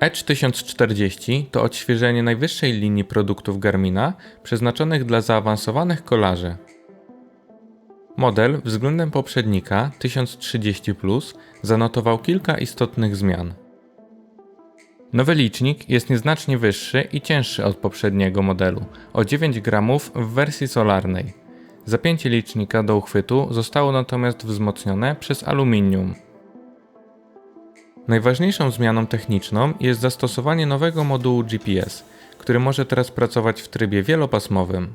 Edge 1040 to odświeżenie najwyższej linii produktów Garmina przeznaczonych dla zaawansowanych kolarzy. Model względem poprzednika 1030 Plus zanotował kilka istotnych zmian. Nowy licznik jest nieznacznie wyższy i cięższy od poprzedniego modelu, o 9 gramów w wersji solarnej. Zapięcie licznika do uchwytu zostało natomiast wzmocnione przez aluminium. Najważniejszą zmianą techniczną jest zastosowanie nowego modułu GPS, który może teraz pracować w trybie wielopasmowym.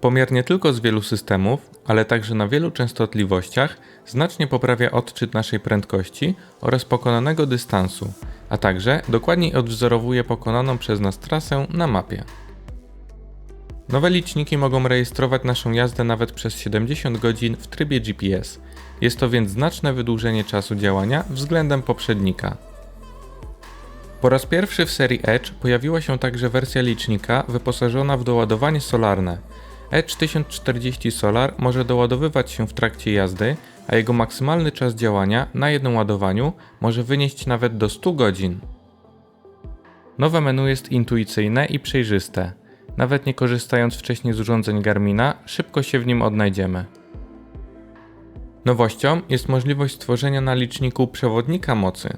Pomiar nie tylko z wielu systemów, ale także na wielu częstotliwościach znacznie poprawia odczyt naszej prędkości oraz pokonanego dystansu, a także dokładniej odwzorowuje pokonaną przez nas trasę na mapie. Nowe liczniki mogą rejestrować naszą jazdę nawet przez 70 godzin w trybie GPS. Jest to więc znaczne wydłużenie czasu działania względem poprzednika. Po raz pierwszy w serii Edge pojawiła się także wersja licznika wyposażona w doładowanie solarne. Edge 1040 Solar może doładowywać się w trakcie jazdy, a jego maksymalny czas działania na jednym ładowaniu może wynieść nawet do 100 godzin. Nowe menu jest intuicyjne i przejrzyste. Nawet nie korzystając wcześniej z urządzeń Garmina, szybko się w nim odnajdziemy. Nowością jest możliwość stworzenia na liczniku przewodnika mocy.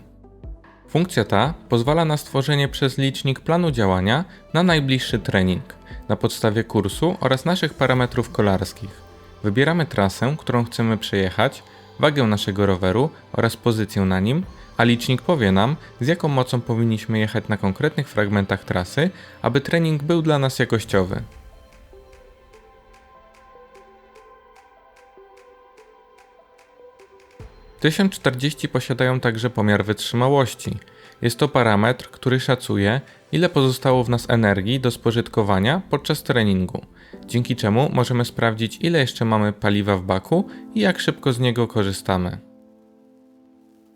Funkcja ta pozwala na stworzenie przez licznik planu działania na najbliższy trening na podstawie kursu oraz naszych parametrów kolarskich. Wybieramy trasę, którą chcemy przejechać, wagę naszego roweru oraz pozycję na nim, a licznik powie nam, z jaką mocą powinniśmy jechać na konkretnych fragmentach trasy, aby trening był dla nas jakościowy. ...1040 posiadają także pomiar wytrzymałości. Jest to parametr, który szacuje, ile pozostało w nas energii do spożytkowania podczas treningu, dzięki czemu możemy sprawdzić, ile jeszcze mamy paliwa w baku i jak szybko z niego korzystamy.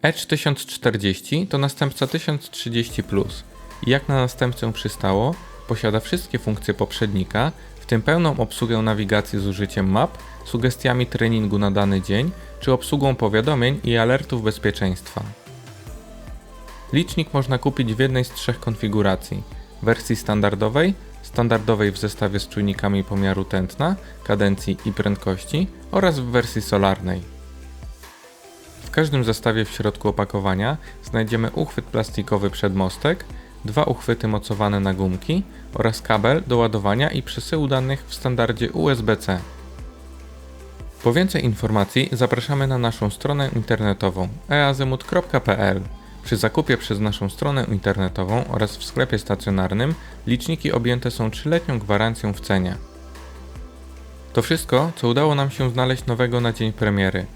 Edge 1040 to następca 1030 Plus i jak na następcę przystało, posiada wszystkie funkcje poprzednika, w tym pełną obsługę nawigacji z użyciem map, sugestiami treningu na dany dzień, czy obsługą powiadomień i alertów bezpieczeństwa. Licznik można kupić w jednej z trzech konfiguracji: wersji standardowej, standardowej w zestawie z czujnikami pomiaru tętna, kadencji i prędkości oraz w wersji solarnej. W każdym zestawie w środku opakowania znajdziemy uchwyt plastikowy przedmostek, dwa uchwyty mocowane na gumki oraz kabel do ładowania i przesyłu danych w standardzie USB-C. Po więcej informacji zapraszamy na naszą stronę internetową eazymut.pl. Przy zakupie przez naszą stronę internetową oraz w sklepie stacjonarnym liczniki objęte są 3-letnią gwarancją w cenie. To wszystko, co udało nam się znaleźć nowego na dzień premiery.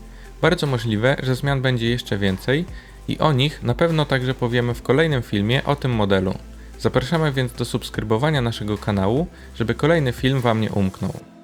Bardzo możliwe, że zmian będzie jeszcze więcej i o nich na pewno także powiemy w kolejnym filmie o tym modelu. Zapraszamy więc do subskrybowania naszego kanału, żeby kolejny film Wam nie umknął.